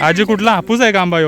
आजी कुठला? हापूस आहे का आंबा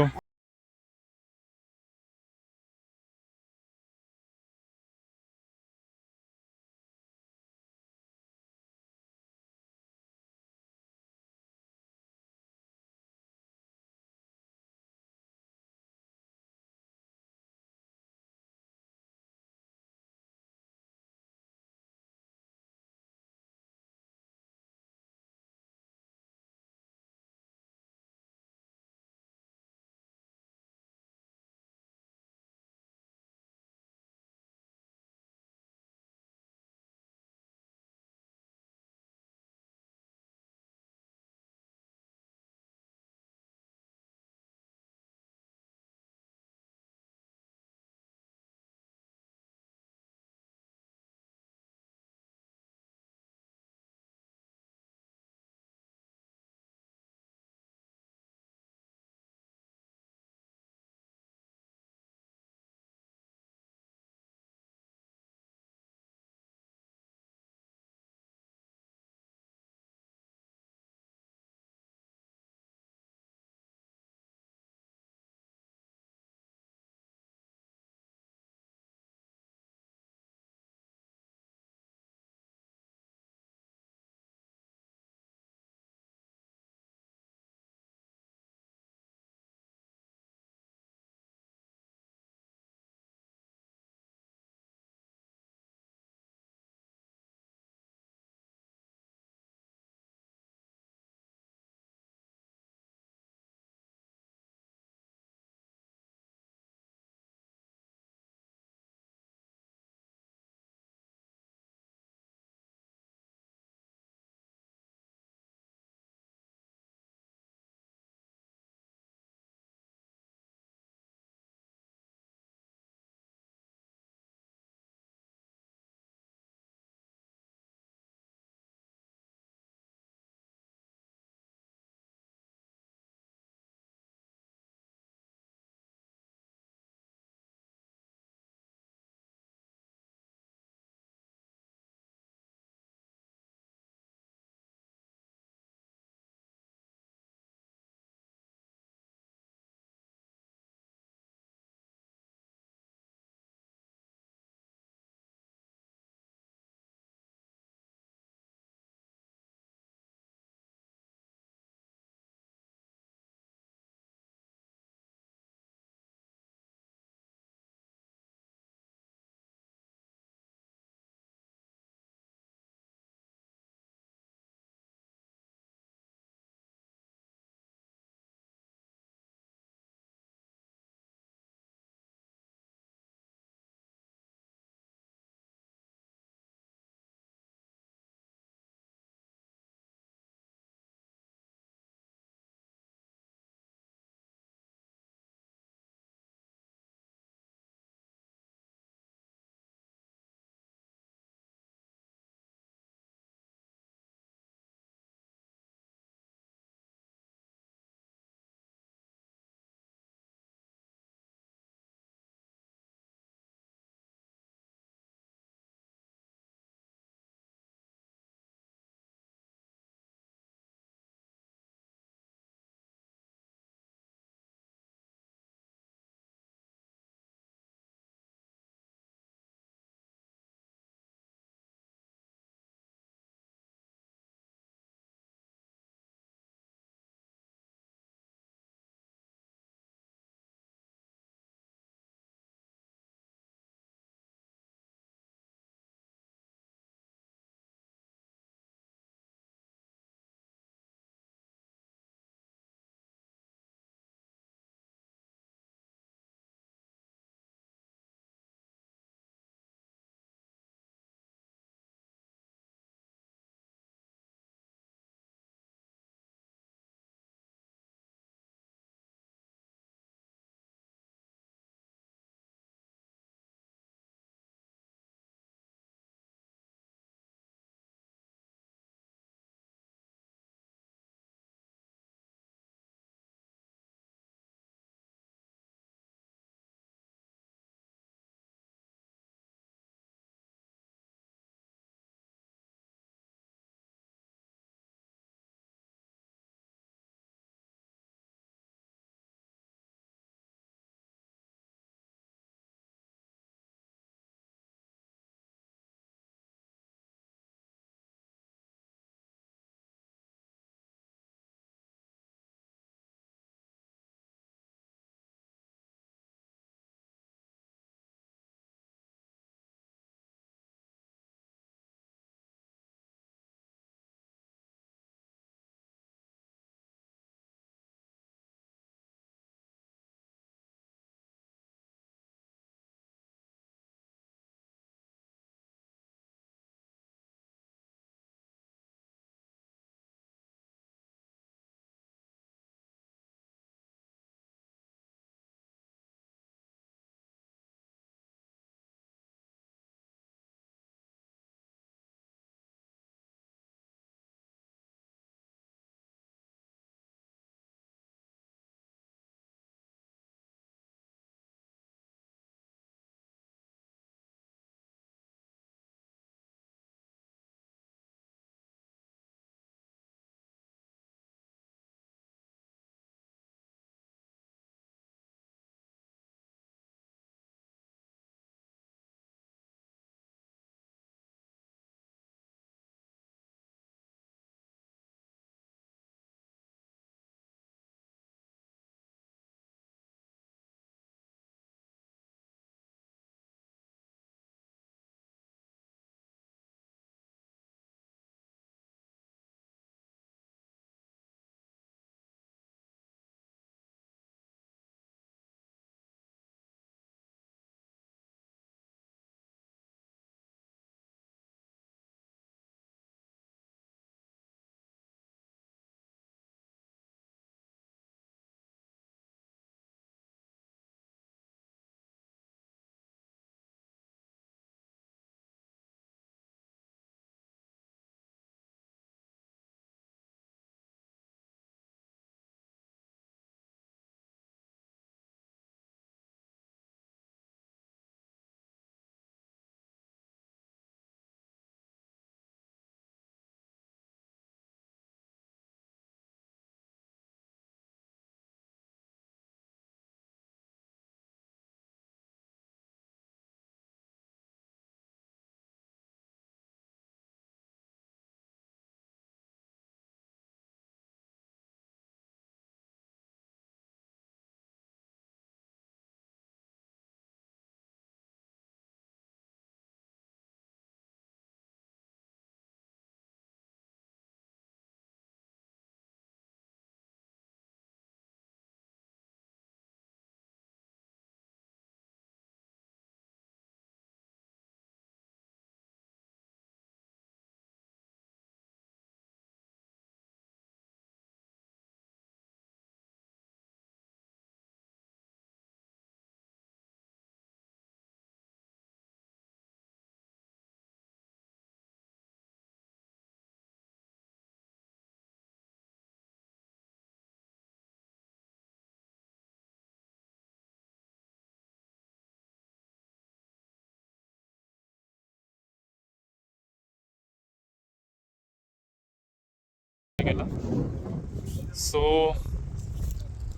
केलं सो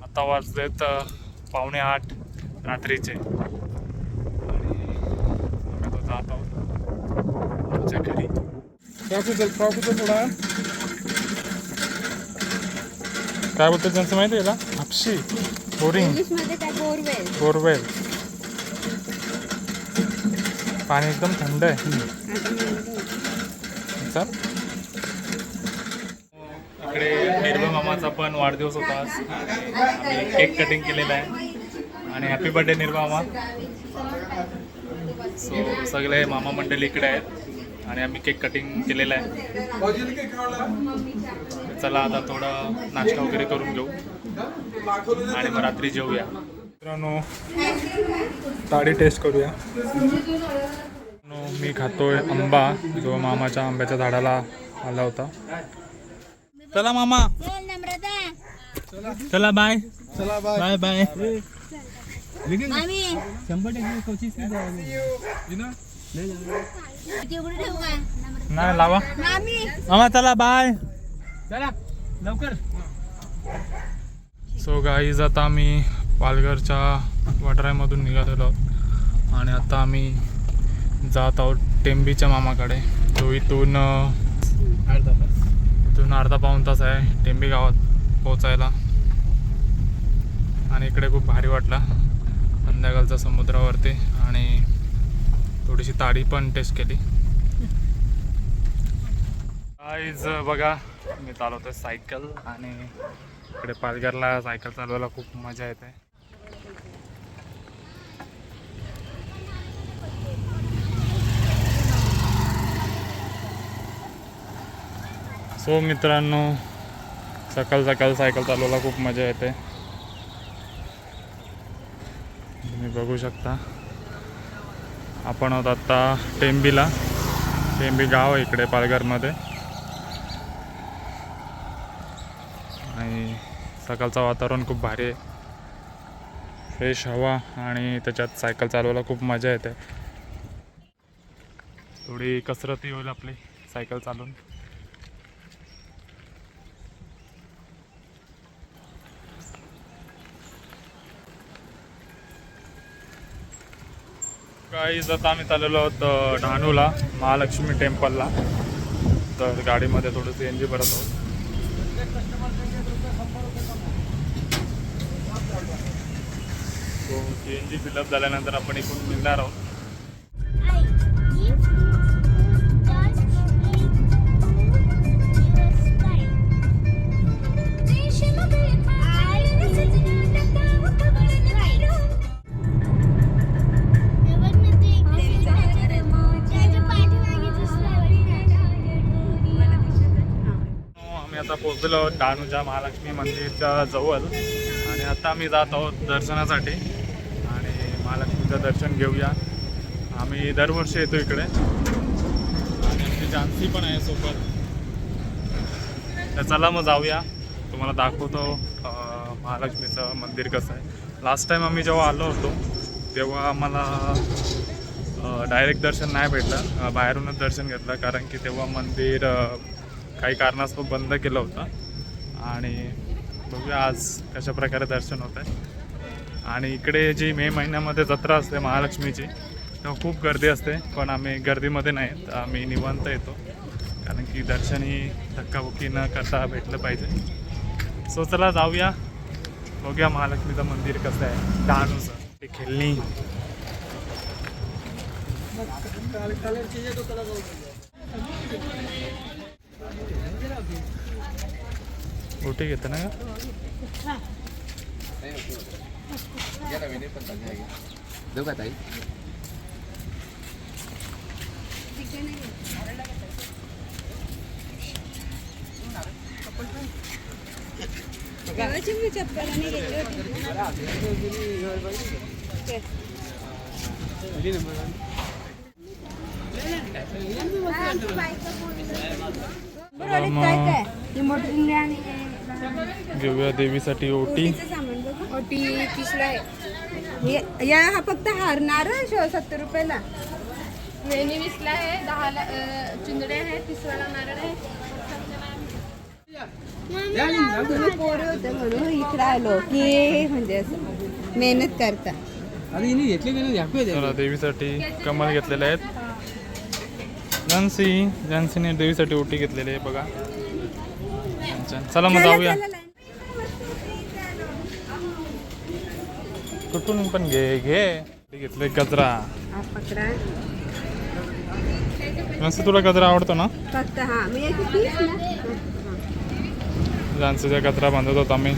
आता वाजलेत पावणे आठ रात्रीचे. आणि जात आहोत आमच्या घरी. काय बोलतो त्यांचं माहिती आहे का? हापशी बोरिंग. बोरवेल? बोरवेल. पाणी एकदम थंड आहे. सर इकडे निर्भय मामाचा पण वाढदिवस होता आज. आम्ही केक कटिंग केलेला आहे. आणि हॅपी बर्थडे निर्भय मामा. सो सगळे मामा मंडळी इकडे आहेत. आणि आम्ही केक कटिंग केलेला आहे. चला आता थोडं नाश्ता वगैरे करून घेऊ. आणि मग रात्री जेवूया मित्रांनो ताडी टेस्ट करूया. मी खातोय आंबा जो मामाच्या आंब्याच्या झाडाला आला होता. चला मामा. चला बाय. चला बाय. बाय मामी. नाही लावा. मामी. मामा चला बाय. चला लवकर. सो गाईज आता आम्ही पालघरच्या वडरायमधून निघालेलो आहोत. आणि आता आम्ही जात आहोत टेंबीच्या मामाकडे. तो इथून अं, इथून अर्धा पाऊण तास आहे टेंबी गावात पोचायला आणि इकडे खूप भारी वाटला संध्याकाळचा समुद्रावरती आणि थोडीशी ताडी पण टेस्ट केली. आईज बघा मी चालवतोय सायकल आणि इकडे पालघरला सायकल चालवायला खूप मजा येते. सो मित्रांनो सकाळ सकाळ सायकल चालवायला खूप मजा येते. तुम्ही बघू शकता. आपण आहोत आत्ता टेंबीला. टेंबी गाव आहे इकडे पालघरमध्ये. आणि सकाळचं वातावरण खूप भारी आहे. फ्रेश हवा आणि त्याच्यात सायकल चालवायला खूप मजा येते. थोडी कसरतही होईल आपली सायकल चालवून काहीच आता आम्ही चाललेलो आहोत डहाणूला महालक्ष्मी टेम्पलला. तर गाडीमध्ये थोडं सी एन जी भरत आहोत. तो सी एन जी फिलअप झाल्यानंतर आपण इकडून निघणार आहोत. आता पोहोचलो आहोत डहाणूच्या महालक्ष्मी मंदिरच्या जवळ. आणि आता आम्ही जात आहोत दर्शनासाठी. आणि महालक्ष्मीचं दर्शन घेऊया. आम्ही दरवर्षी येतो इकडे. आणि आमची जानसी पण आहे सोबत. तर चला मग जाऊया. तुम्हाला दाखवतो महालक्ष्मीचं मंदिर कसं आहे. लास्ट टाईम आम्ही जेव्हा आलो होतो तेव्हा आम्हाला डायरेक्ट दर्शन नाही भेटलं. बाहेरूनच दर्शन घेतलं. कारण की तेव्हा मंदिर काही कारणास्तव बंद केलं होतं. आणि बघूया आज कशा प्रकारे दर्शन होत आहे. आणि इकडे जी मे महिन्यामध्ये जत्रा असते महालक्ष्मीची तेव्हा खूप गर्दी असते पण आम्ही गर्दीमध्ये नाही तर आम्ही निवांत येतो. कारण की दर्शन ही धक्काबुक्की न करता भेटलं पाहिजे. सो चला जाऊया. बघूया महालक्ष्मीचं मंदिर कसं आहे. डहाणूचं. ते खेळणी. गोटी घेतं ना का देऊ का ताई चप्पल घेऊया देवीसाठी ओटी. ओटी तीसला आहे. हे- या हा फक्त हारणार सत्तर रुपयाला? वेणी वीसला आहे दहाला अ, चुंदड्या आहे तिसऱ्याला नारळ आहे. तुम्ही पोरे होते म्हणून इकडे आलो. की म्हणजे असं मेहनत करता. देवीसाठी कमल घेतलेले आहेत. झान्सी झान्सीने देवीसाठी ओटी घेतलेली आहे बघा. चला मग जाऊया. कुठून पण घे घे. घेतले गजरा झान्सी तुला गजरा आवडतो ना? हा मी झान्सीचा गजरा बांधत होतो आम्ही.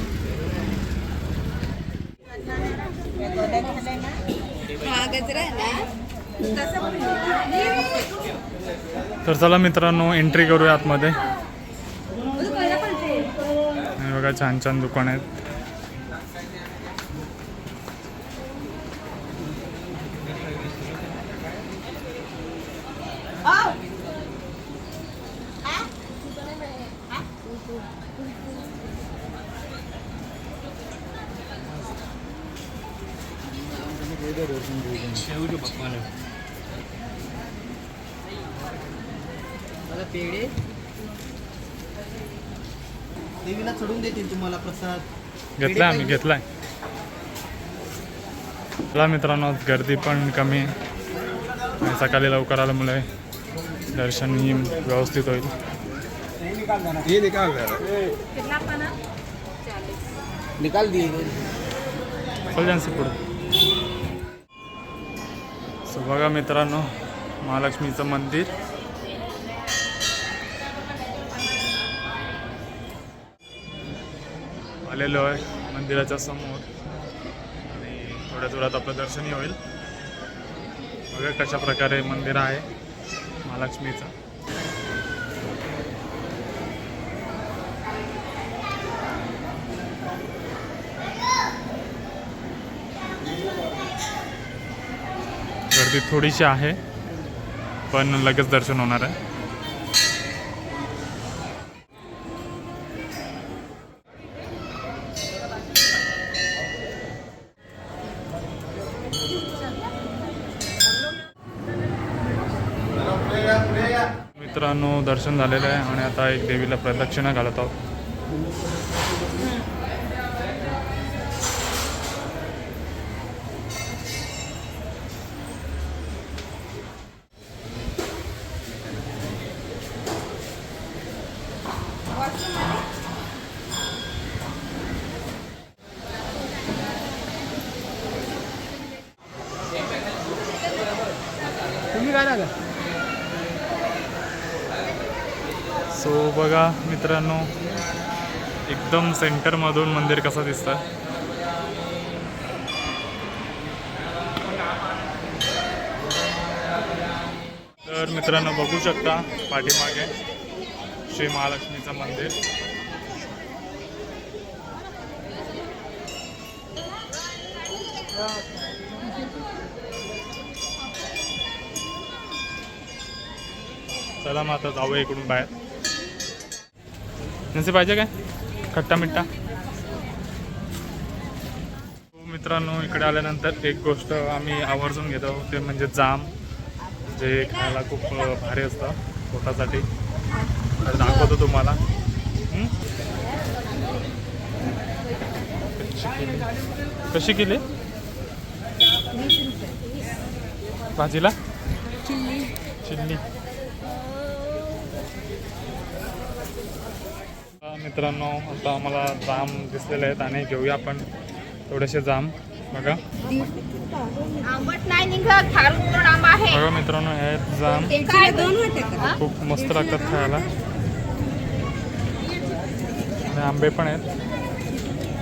हा गजरा तर चला मित्रांनो एंट्री करूया आतमध्ये. बघा छान छान दुकान आहेत. पेढे. देवीला चढून देतील तुम्हाला प्रसाद. घेतलाय आम्ही घेतलाय. चला मित्रांनो गर्दी पण कमी. आहे आणि सकाळी लवकर आल्यामुळे दर्शन ही व्यवस्थित होईल. ये निकाल निकाल दिए. चल जान्सी पुढे. सो बघा मित्रांनो महालक्ष्मीचं मंदिर. आलेलो आहे मंदिराच्या समोर. आणि थोड्या थोड्यात आपलं दर्शनही होईल. बघा कशा प्रकारे मंदिर आहे महालक्ष्मीचं. गर्दी थोडीशी आहे पण लगेच दर्शन होणार आहे. दर्शन झालेलं आहे आणि आता एक देवीला प्रदक्षिणा घालत आहोत. तुम्ही काय राहिला? सो बघा मित्रांनो एकदम सेंटरमधून मंदिर कसं दिसतं तर मित्रांनो बघू शकता पाठीमागे श्री महालक्ष्मीचं मंदिर. चला मग आता जाऊया इकडून बाहेर. नसे पाहिजे काय? खट्टा मिठ्ठा. हो मित्रांनो इकडे आल्यानंतर एक गोष्ट आम्ही आवर्जून घेतो ते म्हणजे जाम जे खायला खूप भारी असतं पोटासाठी. तर दाखवतो तुम्हाला? कशी केली? भाजीला? चिल्ली. आता मित्रांनो आता आम्हाला जाम दिसलेले आहेत आणि घेऊया आपण थोडेसे जाम. बघा. बघा मित्रांनो हे आहेत जाम. खूप मस्त लागतात खायला. आणि आंबे पण आहेत.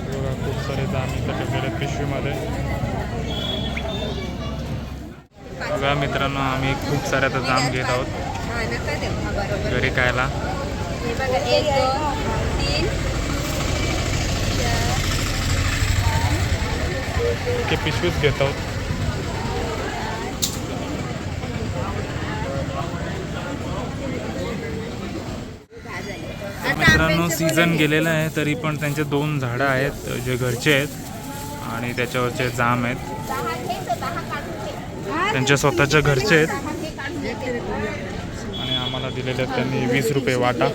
बघा खूप सारे जाम इथं ठेवलेले आहेत पिशवीमध्ये. बघा मित्रांनो आम्ही खूप सारे आता जाम घेत आहोत. नका देऊ. बरोबर. घरी खायला. इतके पिशवीच घेत. आहोत मित्रांनो सीझन गेलेला आहे तरी पण त्यांचे दोन झाडं आहेत जे घरचे आहेत आणि त्याच्यावरचे जाम आहेत. त्यांच्या स्वतःच्या घरचे आहेत. आणि आम्हाला दिलेले आहेत त्यांनी वीस रुपये वाटा.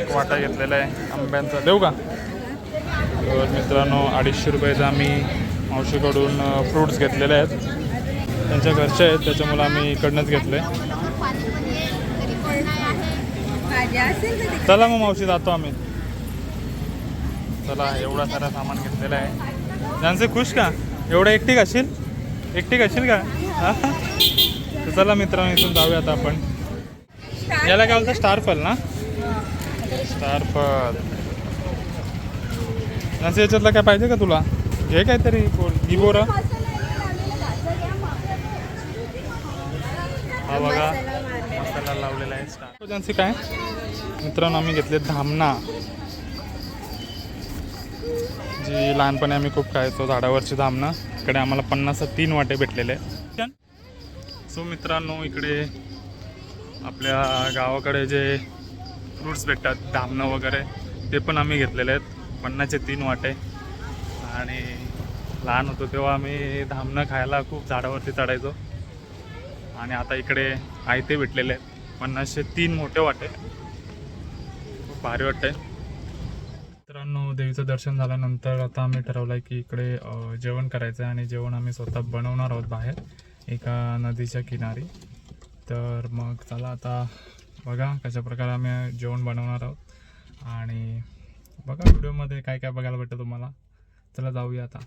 एक वाटा घेतलेला आहे आंब्यांचा. देऊ का? तर मित्रांनो अडीचशे रुपयाचा आम्ही मावशीकडून फ्रूट्स घेतलेले आहेत. त्यांच्या घरचे आहेत त्याच्यामुळे आम्ही इकडनंच घेतले असेल चला मग मावशी जातो आम्ही. चला एवढा सारा सामान घेतलेला आहे. जानसे खुश का? एवढं एकटी खाशील? एकटी खाशील का? हा? तर चला मित्रांनो इथून जाऊया आता आपण. याला काय बोलतं स्टार फल ना? स्टार फल. असं याच्यातला काय पाहिजे का तुला? घे काहीतरी कोण? ही बोरा. हा बघा मसाला लावलेला आहे स्टार काय? मित्रांनो आम्ही घेतले धामणा. जी लहानपणी आम्ही खूप खायचो झाडावरची धामणं. इकडे आम्हाला पन्नास तीन वाटे भेटलेले. सो मित्रांनो इकडे आपल्या गावाकडे जे फ्रूट्स भेटतात धामणं वगैरे ते पण आम्ही घेतलेले आहेत. पन्नासचे तीन वाटे आणि लहान होतो तेव्हा आम्ही धामणं खायला खूप झाडावरती चढायचो. आणि आता इकडे आयते भेटलेले आहेत. पन्नासशे तीन मोठे वाटे खूप भारी वाटते मित्रांनो देवीचं दर्शन झाल्यानंतर आता आम्ही ठरवलं आहे की इकडे जेवण करायचं आहे आणि जेवण आम्ही स्वतः बनवणार आहोत बाहेर एका नदीच्या किनारी. तर मग चला आता बघा कशा प्रकारे आम्ही जेवण बनवणार आहोत. आणि बघा व्हिडिओमध्ये काय काय बघायला भेटतं तुम्हाला. चला जाऊया आता.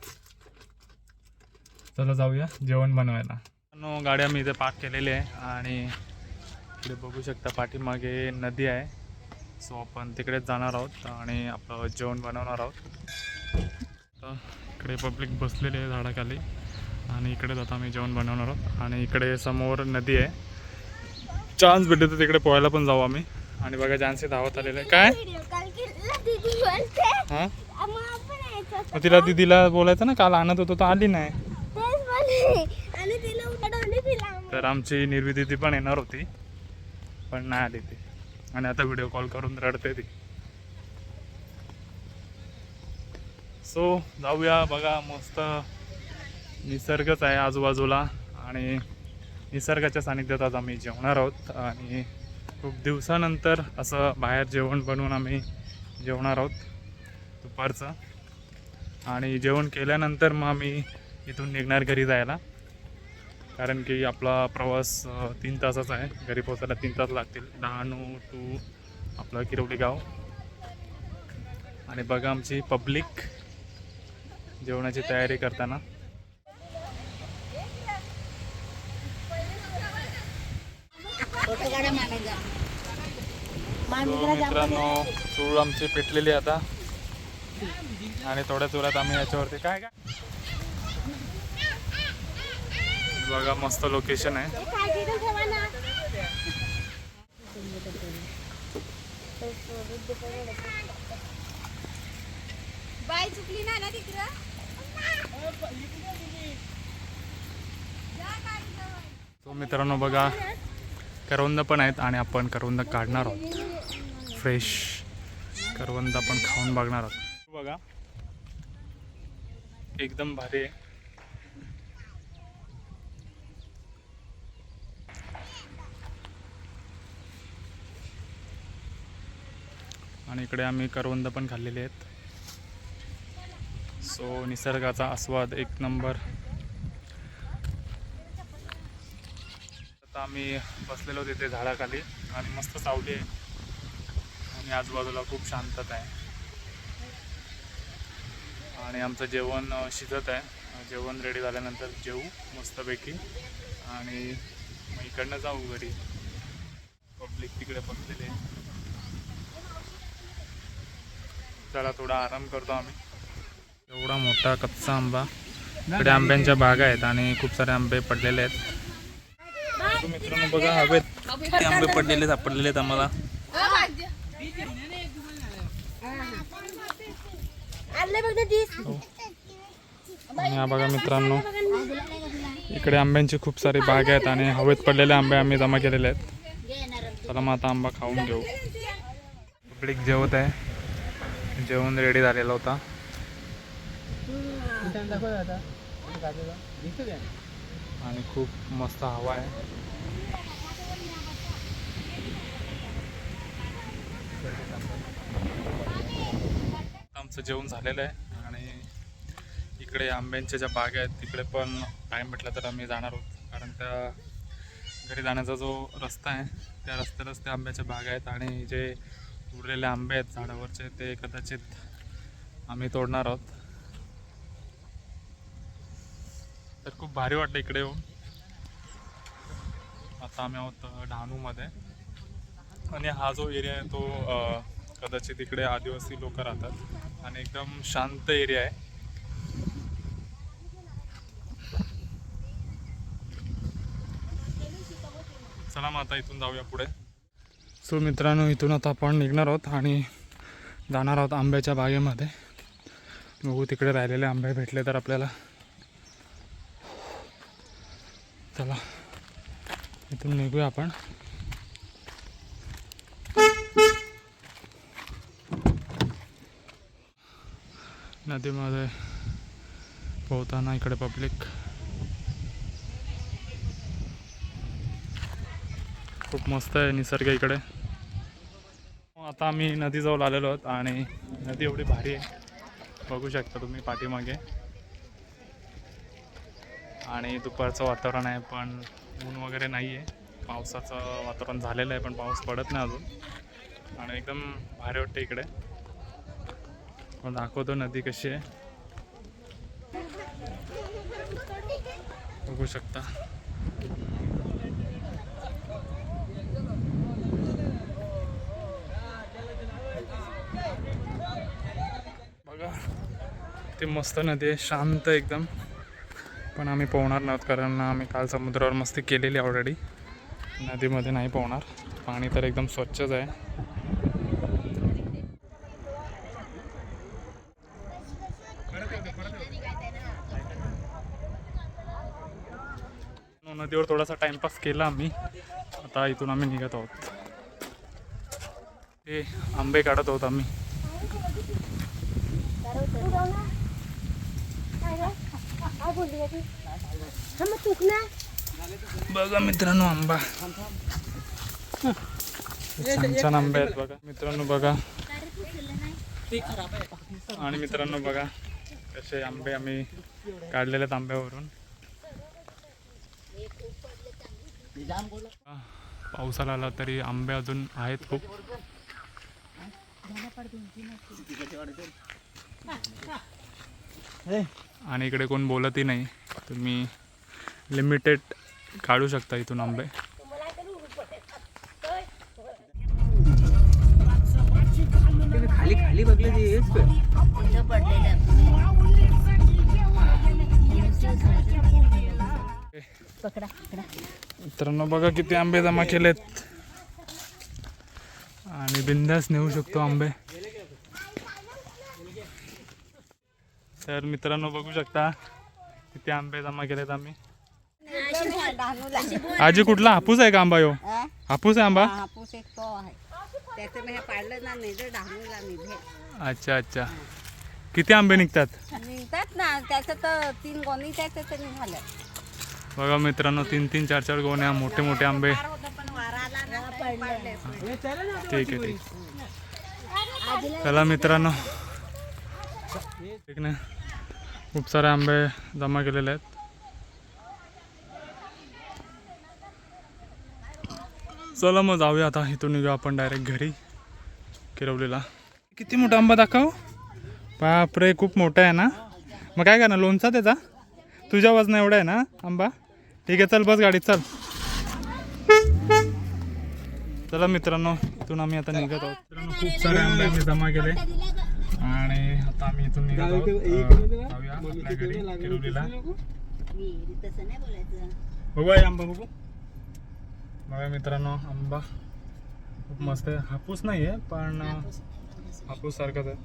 चला जाऊया जेवण बनवायला. मित्रांनो, गाड्या आम्ही इथे पार्क केलेली आहे आणि इकडे बघू शकता पाठीमागे नदी आहे. सो आपण तिकडेच जाणार आहोत आणि आपलं जेवण बनवणार आहोत. तर इकडे पब्लिक बसलेली आहे झाडाखाली आणि इकडेच आता आम्ही जेवण बनवणार आहोत. आणि इकडे समोर नदी आहे. चान्स भेटले तर तिकडे पोहायला पण जाऊ आम्ही. आणि बघा चान्स धावत आलेलं आहे. काय? हां? मग तिला दिदीला बोलायचं ना काल आणत होतो तर आली नाही. तर आमची निर्वी ती पण येणार होती पण नाही आली ती. आणि आता व्हिडिओ कॉल करून रडते ती. सो जाऊया बघा मस्त निसर्गच आहे आजूबाजूला. आणि निसर्गाच्या सानिध्यात आज आम्ही जेवणार आहोत. आणि खूप दिवसानंतर असं बाहेर जेवण बनवून आम्ही जेवणार आहोत. दुपारचं. आणि जेवण केल्यानंतर मग आम्ही इथून निघणार घरी जायला. कारण की आपला प्रवास तीन तासाचा आहे. घरी पोचायला तीन तास लागतील. डहाणू टू आपलं किरवली गाव. आणि बघा आमची पब्लिक जेवणाची तयारी करताना. मित्रांनो चूळ आमची पेटलेली आता. आणि थोड्या चुरात आम्ही याच्यावरती काय काय बघा मस्त लोकेशन आहे. बाय चुकली ना ना तिकडं? तो मित्रांनो बघा करवंद पण आहेत आणि आपण करवंद काढणार आहोत. फ्रेश करवंद आपण खाऊन बघणार आहोत. बघा. एकदम भारी आहे. आणि इकडे आम्ही करवंद पण खाल्लेले आहेत. सो निसर्गाचा आस्वाद एक नंबर. आता आम्ही बसलेलो तिथे झाडाखाली आणि मस्त सावली आहे. आणि आजूबाजूला खूप शांतता आहे. आणि आमचं जेवण शिजत आहे. जेवण रेडी झाल्यानंतर जेवू मस्तपैकी. आणि मग इकडनं जाऊ घरी. पब्लिक तिकडे बसलेले आहे. चला थोडा आराम करतो आम्ही. एवढा मोठा कच्चा आंबा. इकडे आंब्यांच्या बागा आहेत आणि खूप सारे आंबे पडलेले आहेत. मित्रांनो बघा हवेत किती आंबे पडलेले सापडलेले आहेत आम्हाला आणले बघ तीस आणि हो. हा. बघा मित्रांनो इकडे आंब्यांची खूप सारी बाग आहेत आणि हवेत पडलेले आंबे आम्ही जमा केलेले आहेत. चला मग आता आंबा खाऊन घेऊ. पब्लिक जेवत आहे. जेवण रेडी झालेला होता. आणि खूप मस्त हवा आहे. आमचं जेवण झालेलं आहे. आणि इकडे आंब्यांच्या ज्या बागा आहेत तिकडे पण टाईम भेटला तर आम्ही जाणार आहोत. कारण त्या घरी जाण्याचा जो रस्ता आहे त्या रस्त्यालाच त्या आंब्याच्या बागा आहेत. आणि जे उरलेले आंबे आहेत झाडावरचे ते कदाचित आम्ही तोडणार आहोत. तर खूप भारी वाटलं इकडे येऊन. आता आम्ही आहोत डहाणूमध्ये. आणि हा जो एरिया आहे तो कदाचित इकडे आदिवासी लोक राहतात. आणि एकदम शांत एरिया आहे. चला मग आता इथून जाऊया पुढे. सो मित्रांनो इथून आता आपण निघणार आहोत आणि जाणार आहोत आंब्याच्या बागेमध्ये. बघू तिकडे राहिलेले आंबे भेटले तर आपल्याला. चला इथून निघूया आपण. नदीमध्ये पोहताना इकडे पब्लिक. खूप मस्त आहे निसर्ग इकडे. आता आम्ही नदीजवळ आलेलो आहोत आणि नदी एवढी भारी आहे. बघू शकता तुम्ही पाठीमागे. आणि दुपारचं वातावरण आहे पण ऊन वगैरे नाही आहे पावसाचं वातावरण झालेलं आहे पण पाऊस पडत नाही अजून. आणि एकदम भारी वाटते इकडे. मग दाखवतो नदी कशी आहे. बघू शकता. बघा ती मस्त नदी आहे शांत एकदम. पण आम्ही पोहणार नव्हत कारण आम्ही काल समुद्रावर मस्ती केलेली ऑलरेडी नदीमध्ये नाही पोहणार. पाणी तर एकदम स्वच्छच आहे. नदीवर थोडासा टाइमपास केला आम्ही. आता इथून आम्ही निघत आहोत. ते आंबे काढत आहोत आम्ही. बघा मित्रांनो आंबा. छान छान आंबे आहेत बघा. मित्रांनो बघा. आणि मित्रांनो बघा कसे आंबे आम्ही काढलेले आहेत आंब्यावरून हा, पावसाला आला तरी आंबे अजून आहेत खूप. आणि इकडे कोण बोलतही नाही. तुम्ही लिमिटेड काढू शकता इथून आंबे. खाली खाली बघले मित्रांनो बघा किती आंबे जमा केलेत. आणि बिंदास नेऊ शकतो आंबे. तर मित्रांनो बघू शकता किती आंबे जमा केलेत आम्ही. आजी कुठला? हापूस आहे का आंबा यो? हापूस आहे आंबा? हापूस एक तो आहे. त्याचं मी हे पाडलं ना नाही तर डहाणूला निघे अच्छा अच्छा. किती आंबे निघतात? निघतात ना त्याचं तर तीन गोणी त्याचं तर निघालं बघा मित्रांनो तीन तीन चार चार गोण्या मोठे मोठे आंबे. ठीक आहे ठीक चला मित्रांनो. ठीक ना खूप सारे आंबे जमा केलेले आहेत. चला मग जाऊया आता. इथून निघू आपण डायरेक्ट घरी किरवलेला. किती मोठा आंबा दाखव. बापरे खूप मोठा आहे ना? मग काय करणार? लोणचा त्याचा? तुझ्या वजन एवढा आहे ना आंबा? ठीक आहे चल बस गाडीत चल. चला मित्रांनो इथून आम्ही आता निघत आहोत. मित्रांनो खूप सारे आंबे आम्ही जमा केले. आणि आता आम्ही इथून निघत आहोत. जाऊया आपल्या घरी किरोलीला बघू आहे आंबा बघू. बघा मित्रांनो आंबा खूप मस्त आहे. हापूस नाही आहे पण हापूस सारखाच आहे.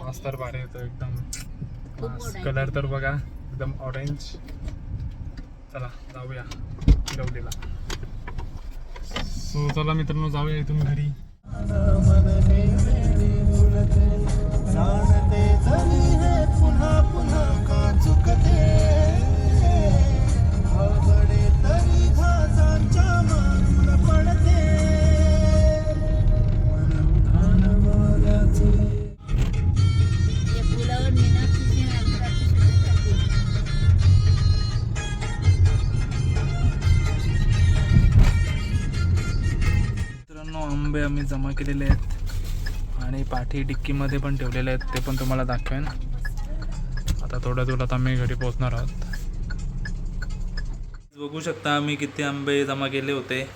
वास तर भारी येतो एकदम. कलर तर बघा एकदम ऑरेंज चला जाऊया किरवलीला सो चला मित्रांनो जाऊया इथून घरी. पुन्हा पुन्हा का चुकते? आम्ही जमा केलेले आहेत. आणि पाठी डिक्कीमध्ये पण ठेवलेले आहेत. ते पण तुम्हाला दाखवेन. आता थोड्या थोड्यात आम्ही घरी पोहोचणार आहोत. बघू शकता आम्ही किती आंबे जमा केले होते.